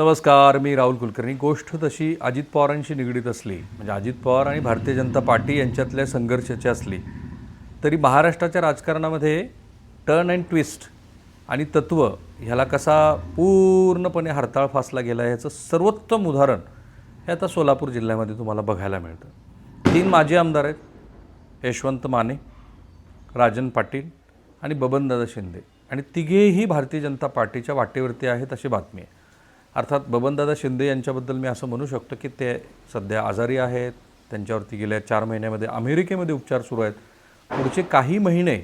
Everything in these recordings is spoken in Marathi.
नमस्कार मी राहुल कुलकर्णी. गोष्ट तशी अजित पवारांशी निगडीत असली म्हणजे अजित पवार आणि भारतीय जनता पार्टी यांच्यातल्या संघर्षाची असली तरी महाराष्ट्राच्या राजकारणामध्ये टर्न अँड ट्विस्ट आणि तत्त्व ह्याला कसा पूर्णपणे हरताळ फासला गेला आहे याचं सर्वोत्तम उदाहरण हे आता सोलापूर जिल्ह्यामध्ये तुम्हाला बघायला मिळतं. तीन माजी आमदार आहेत यशवंत माने राजन पाटील आणि बबनदादा शिंदे. आणि तिघेही भारतीय जनता पार्टीच्या वाटेवरती आहेत अशी बातमी आहे. अर्थात बबनदादा शिंदे यांच्याबद्दल मी असं म्हणू शकतो की ते सध्या आजारी आहेत त्यांच्यावरती गेल्या चार महिन्यामध्ये अमेरिकेमध्ये उपचार सुरू आहेत. पुढचे काही महिने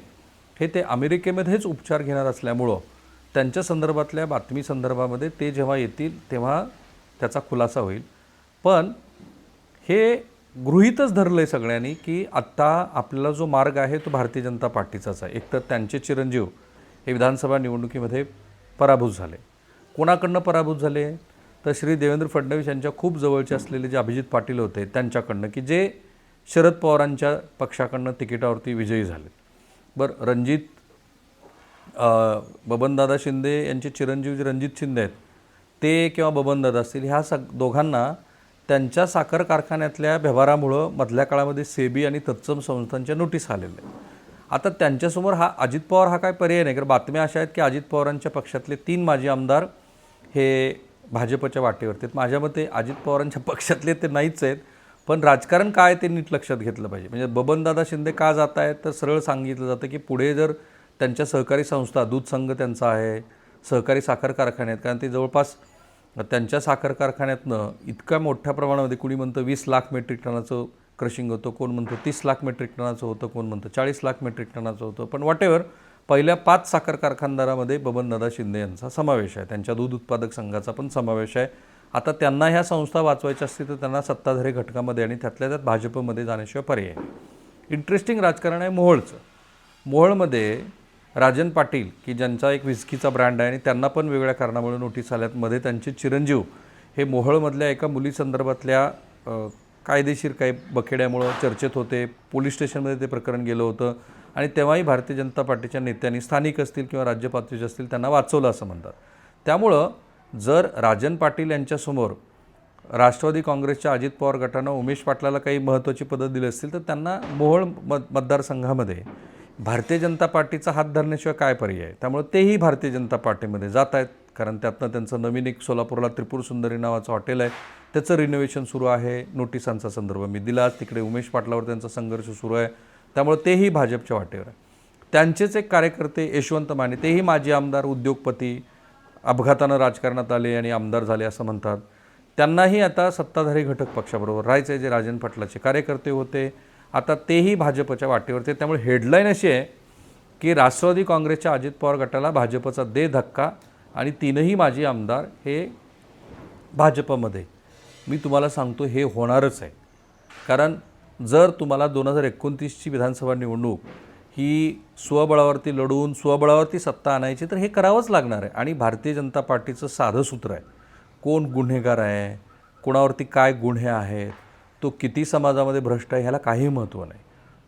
हे ते अमेरिकेमध्येच उपचार घेणार असल्यामुळं त्यांच्या संदर्भातल्या बातमी संदर्भामध्ये ते जेव्हा येतील तेव्हा त्याचा खुलासा होईल. पण हे गृहीतच धरलं आहे सगळ्यांनी की आत्ता आपल्याला जो मार्ग आहे तो भारतीय जनता पार्टीचाच आहे. एकतर त्यांचे चिरंजीव हे विधानसभा निवडणुकीमध्ये पराभूत झाले. कोणाकडनं पराभूत झाले? तर श्री देवेंद्र फडणवीस यांच्या खूप जवळचे असलेले जे अभिजित पाटील होते त्यांच्याकडनं की जे शरद पवारांच्या पक्षाकडनं तिकिटावरती विजयी झाले. बरं रणजित बबनदादा शिंदे यांचे चिरंजीव जे रणजित शिंदे आहेत ते किंवा बबनदादा असतील ह्या सग दोघांना त्यांच्या साखर कारखान्यातल्या व्यवहारामुळं मधल्या काळामध्ये सेबी आणि तत्सम संस्थांच्या नोटीस आलेल्या आहेत. आता त्यांच्यासमोर हा अजित पवार हा काय पर्याय नाही कारण बातम्या अशा आहेत की अजित पवारांच्या पक्षातले तीन माजी आमदार हे भाजपच्या वाटेवरती आहेत. माझ्या मते अजित पवारांच्या पक्षातले ते नाहीच आहेत. पण राजकारण काय ते नीट लक्षात घेतलं पाहिजे. म्हणजे बबनदादा शिंदे का जात आहेत? तर सरळ सांगितलं जातं की पुढे जर त्यांच्या सहकारी संस्था दूध संघ त्यांचा आहे सहकारी साखर कारखाने आहेत कारण ते जवळपास त्यांच्या साखर कारखान्यातनं इतक्या मोठ्या प्रमाणामध्ये कुणी म्हणतं वीस लाख मेट्रिक टनाचं क्रशिंग होतं कोण म्हणतं तीस लाख मेट्रिक टनाचं होतं कोण म्हणतं चाळीस लाख मेट्रिक टनाचं होतं. पण वॉटेवर पहिल्या पाच साखर कारखानदारामध्ये बबन दादा शिंदे यांचा समावेश आहे. त्यांच्या दूध उत्पादक संघाचा पण समावेश आहे. आता त्यांना ह्या संस्था वाचवायच्या असतील तर त्यांना सत्ताधारी घटकामध्ये आणि त्यातल्या त्यात भाजपमध्ये जाण्याशिवाय पर्याय इंटरेस्टिंग राजकारण आहे मोहोळचं. मोहोळमध्ये राजन पाटील की ज्यांचा एक विस्कीचा ब्रँड आहे आणि त्यांना पण वेगळ्या कारणामुळे नोटीस आल्यात मध्ये त्यांचे चिरंजीव हे मोहोळमधल्या एका मुलीसंदर्भातल्या कायदेशीर काही बखेड्यामुळं चर्चेत होते. पोलीस स्टेशनमध्ये ते प्रकरण गेलं होतं. आणि तेव्हाही भारतीय जनता पार्टीच्या नेत्यांनी स्थानिक असतील किंवा राज्य पातळीचे असतील त्यांना वाचवलं असं म्हणतात. त्यामुळं जर राजन पाटील यांच्यासमोर राष्ट्रवादी काँग्रेसच्या अजित पवार गटानं उमेश पाटलाला काही महत्त्वाची पदं दिली असतील तर त्यांना मोहोळ मत मतदारसंघामध्ये भारतीय जनता पार्टीचा हात धरण्याशिवाय काय पर्याय आहे? त्यामुळे तेही भारतीय जनता पार्टीमध्ये जात आहेत कारण त्यातनं त्यांचं नवीन एक सोलापूरला त्रिपूर सुंदरी नावाचं हॉटेल आहे. त्याचं रिनोव्हेशन सुरू आहे. नोटिसांचा संदर्भ मी दिला. तिकडे उमेश पाटलावर त्यांचा संघर्ष सुरू आहे. त्यामुळे तेही भाजपच्या वाटेवर आहे. त्यांचेच एक कार्यकर्ते यशवंत माने तेही माजी आमदार उद्योगपती अपघातानं राजकारणात आले आणि आमदार झाले असं म्हणतात. त्यांनाही आता सत्ताधारी घटक पक्षाबरोबर राहायचं आहे जे राजन पाटलाचे कार्यकर्ते होते. आता तेही भाजपच्या वाटेवरती त्यामुळे हेडलाईन अशी आहे की राष्ट्रवादी काँग्रेसच्या अजित पवार गटाला भाजपचा दे धक्का आणि तीनही माजी आमदार हे भाजपमध्ये. मी तुम्हाला सांगतो हे होणारच आहे. कारण जर तुम्हाला दोन हजार एकोणतीसची विधानसभा निवडणूक ही स्वबळावरती लढून स्वबळावरती सत्ता आणायची तर हे करावंच लागणार आहे. आणि भारतीय जनता पार्टीचं साधं सूत्र आहे. कोण गुन्हेगार आहे? कोणावरती काय गुन्हे आहेत? तो किती समाजामध्ये भ्रष्ट आहे? ह्याला काही महत्त्व नाही.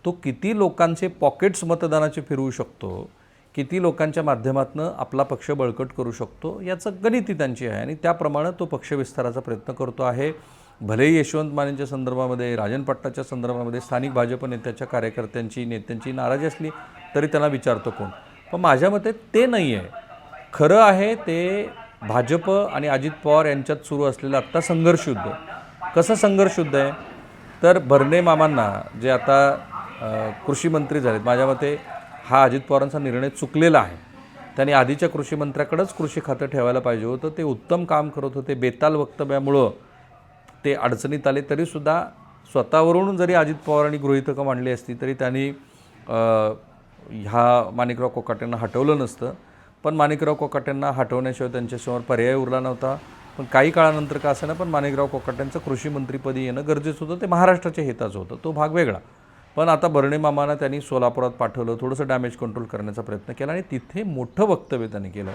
तो किती लोकांचे पॉकेट्स मतदानाचे फिरवू शकतो? किती लोकांच्या माध्यमातून आपला पक्ष बळकट करू शकतो? याचं गणिती त्यांची आहे. आणि त्याप्रमाणे तो पक्ष विस्ताराचा प्रयत्न करतो आहे. भलेही यशवंत मानेंच्या संदर्भामध्ये राजन पट्टाच्या संदर्भामध्ये स्थानिक भाजप नेत्याच्या कार्यकर्त्यांची नेत्यांची नाराजी असली तरी त्यांना विचारतो कोण. पण माझ्या मते ते नाही आहे. खरं आहे ते भाजप आणि अजित पवार यांच्यात सुरू असलेला आत्ता संघर्षयुद्ध कसं संघर्षयुद्ध आहे? तर भरणे मामांना जे आता कृषीमंत्री कृषी मंत्री झालेत माझ्या मते हा अजित पवारांचा निर्णय चुकलेला आहे. त्यांनी आधीच्या कृषी मंत्र्याकडेच कृषी खातं ठेवायला पाहिजे होतं. ते उत्तम काम करत होते. बेताल वक्तव्यामुळं ते अडचणीत आले तरीसुद्धा स्वतःवरून जरी अजित पवारांनी गृहितकं मांडली असती तरी त्यांनी ह्या माणिकराव कोकाट्यांना हटवलं नसतं. पण माणिकराव कोकाट्यांना हटवण्याशिवाय त्यांच्यासमोर पर्याय उरला नव्हता. पण काही काळानंतर का असेना पण माणिकराव कोकाट्यांचं कृषी मंत्रीपदी येणं गरजेचं होतं. ते महाराष्ट्राच्या हिताचं होतं. तो भाग वेगळा. पण आता बर्णे मामांना त्यांनी सोलापुरात पाठवलं थोडंसं डॅमेज कंट्रोल करण्याचा प्रयत्न केला आणि तिथे मोठं वक्तव्य त्यांनी केलं.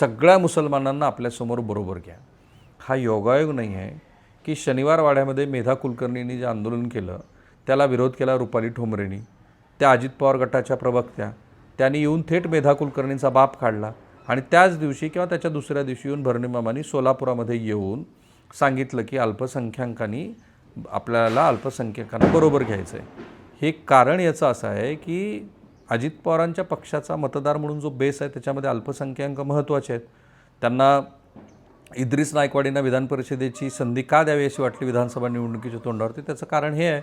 सगळ्या मुसलमानांना आपल्यासमोर बरोबर घ्या. हा योगायोग नाही आहे. की शनिवार वाड्यामध्ये मेधा कुलकर्णींनी जे आंदोलन केलं त्याला विरोध केला रुपाली ठोंबरेनी. त्या अजित पवार गटाच्या प्रवक्त्या त्यांनी येऊन थेट मेधा कुलकर्णींचा बाप काढला आणि त्याच दिवशी किंवा त्याच्या दुसऱ्या दिवशी येऊन भरणीमामांनी सोलापुरामध्ये येऊन सांगितलं की अल्पसंख्याकांनी आपल्याला अल्पसंख्याकांना बरोबर घ्यायचं आहे हे कारण याचं असं आहे की अजित पवारांच्या पक्षाचा मतदार म्हणून जो बेस आहे त्याच्यामध्ये अल्पसंख्याक महत्त्वाचे आहेत. त्यांना इद्रिस नायकवाडींना विधान परिषदेची संधी का द्यावी अशी वाटली विधानसभा निवडणुकीच्या तोंडावरती? त्याचं कारण हे आहे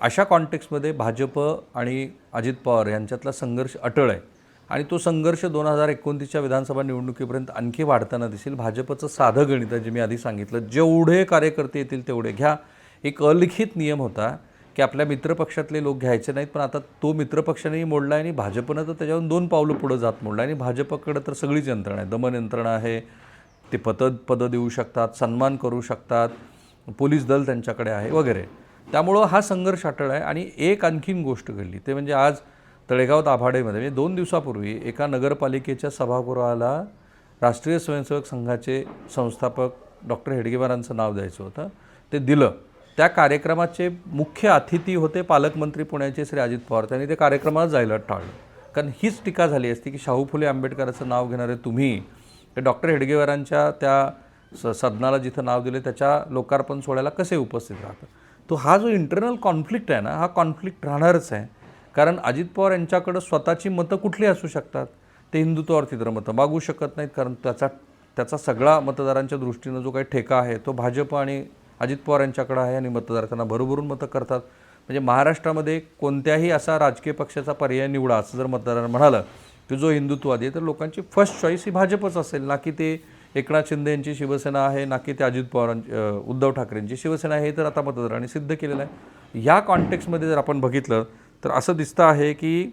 अशा कॉन्टेक्समध्ये भाजप आणि अजित पवार यांच्यातला संघर्ष अटळ आहे आणि तो संघर्ष दोन हजार एकोणतीसच्या विधानसभा निवडणुकीपर्यंत आणखी वाढताना दिसेल. भाजपचं साधं गणित आहे जे मी आधी सांगितलं. जेवढे कार्यकर्ते येतील तेवढे घ्या. एक अलिखित नियम होता की आपल्या मित्रपक्षातले लोक घ्यायचे नाहीत पण आता तो मित्रपक्षानेही मोडला आहे आणि भाजपनं तर त्याच्यावरून दोन पावलं पुढं जात मोडलं आणि भाजपकडं तर सगळीच यंत्रणा आहे. दमन यंत्रणा आहे ते पद पदं देऊ शकतात सन्मान करू शकतात पोलीस दल त्यांच्याकडे आहे वगैरे. त्यामुळं हा संघर्ष अटळ आहे आणि एक आणखीन गोष्ट घडली ते म्हणजे आज तळेगाव दाभाडेमध्ये म्हणजे दोन दिवसापूर्वी एका नगरपालिकेच्या सभागृहाला राष्ट्रीय स्वयंसेवक संघाचे संस्थापक डॉक्टर हेडगेवारांचं नाव द्यायचं होतं. ते दिलं. त्या कार्यक्रमाचे मुख्य अतिथी होते पालकमंत्री पुण्याचे श्री अजित पवार. त्यांनी ते कार्यक्रमाला जायला टाळलं. कारण हीच टीका झाली असती की शाहू फुले आंबेडकरांचं नाव घेणारे तुम्ही ते डॉक्टर हेडगेवारांच्या त्या स सदनाला जिथं नाव दिले त्याच्या लोकार्पण सोहळ्याला कसे उपस्थित राहतात? तो हा जो इंटरनल कॉन्फ्लिक्ट आहे ना हा कॉन्फ्लिक्ट राहणारच आहे. कारण अजित पवार यांच्याकडं स्वतःची मतं कुठली असू शकतात? ते हिंदुत्वावरती तर मतं मागू शकत नाहीत कारण त्याचा त्याचा सगळा मतदारांच्या दृष्टीनं जो काही ठेका आहे तो भाजप आणि अजित पवार यांच्याकडं आहे आणि मतदार त्यांना भरभरून मतं करतात. म्हणजे महाराष्ट्रामध्ये कोणत्याही असा राजकीय पक्षाचा पर्याय निवडा असं जर मतदारांना म्हणालं की जो हिंदुत्ववादी आहे तर लोकांची फर्स्ट चॉईस ही भाजपच असेल. ना की ते एकनाथ शिंदे यांची शिवसेना आहे ना की ते अजित पवारांची उद्धव ठाकरेंची शिवसेना आहे हे तर आता मतदारांनी सिद्ध केलेलं आहे. या कॉन्टेक्समध्ये जर आपण बघितलं तर असं दिसतं आहे की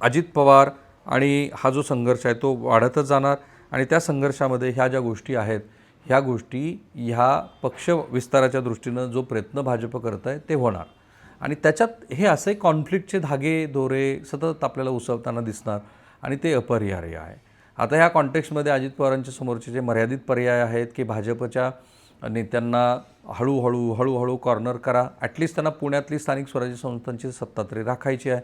अजित पवार आणि हा जो संघर्ष आहे तो वाढतच जाणार आणि त्या संघर्षामध्ये ह्या ज्या गोष्टी आहेत ह्या गोष्टी ह्या पक्ष विस्ताराच्या दृष्टीनं जो प्रयत्न भाजप करत आहे ते होणार. आणि त्याच्यात हे असे कॉन्फ्लिक्टचे धागे दोरे सतत आपल्याला उसवताना दिसणार आणि ते अपरिहार्य आहे. आता ह्या कॉन्टेक्स्टमध्ये अजित पवारांच्या समोरचे जे मर्यादित पर्याय आहेत की भाजपच्या नेत्यांना हळूहळू हळूहळू कॉर्नर करा. ॲटलिस्ट त्यांना पुण्यातली स्थानिक स्वराज्य संस्थांची सत्ता तरी राखायची आहे.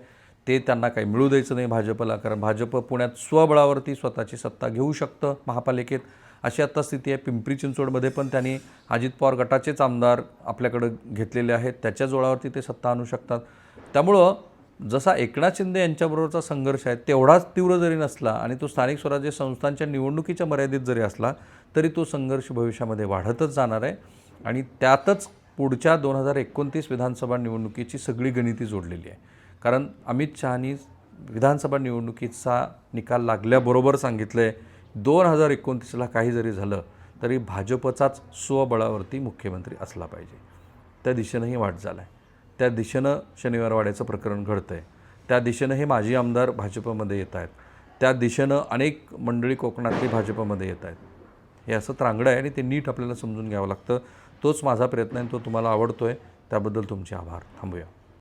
ते त्यांना काही मिळू द्यायचं नाही भाजपला कारण भाजप पुण्यात स्वबळावरती स्वतःची सत्ता घेऊ शकतं महापालिकेत. अशी आत्ता स्थिती आहे. पिंपरी चिंचवडमध्ये पण त्यांनी अजित पवार गटाचेच आमदार आपल्याकडं घेतलेले आहेत. त्याच्या जोळावरती ते सत्ता आणू शकतात. त्यामुळं जसा एकनाथ शिंदे यांच्याबरोबरचा संघर्ष आहे तेवढाच तीव्र जरी नसला आणि तो स्थानिक स्वराज्य संस्थांच्या निवडणुकीच्या मर्यादित जरी असला तरी तो संघर्ष भविष्यामध्ये वाढतच जाणार आहे. आणि त्यातच पुढच्या दोन हजार एकोणतीस विधानसभा निवडणुकीची सगळी गणिती जोडलेली आहे. कारण अमित शहानी विधानसभा निवडणुकीचा निकाल लागल्याबरोबर सांगितलं आहे दोन हजार एकोणतीसला काही जरी झालं तरी भाजपचाच स्वबळावरती मुख्यमंत्री असला पाहिजे. त्या दिशेनंही वाटचाल आहे त्या दिशेनं शनिवारवाड्याचं प्रकरण घडतं आहे त्या दिशेनं हे माजी आमदार भाजपमध्ये येत आहेत. त्या दिशेनं अनेक मंडळी कोकणातली भाजपमध्ये येत आहेत. हे असं त्रांगडं आहे आणि ते नीट आपल्याला समजून घ्यावं लागतं. तोच माझा प्रयत्न आहे आणि तो तुम्हाला आवडतो आहे त्याबद्दल तुमचे आभार. थांबूया.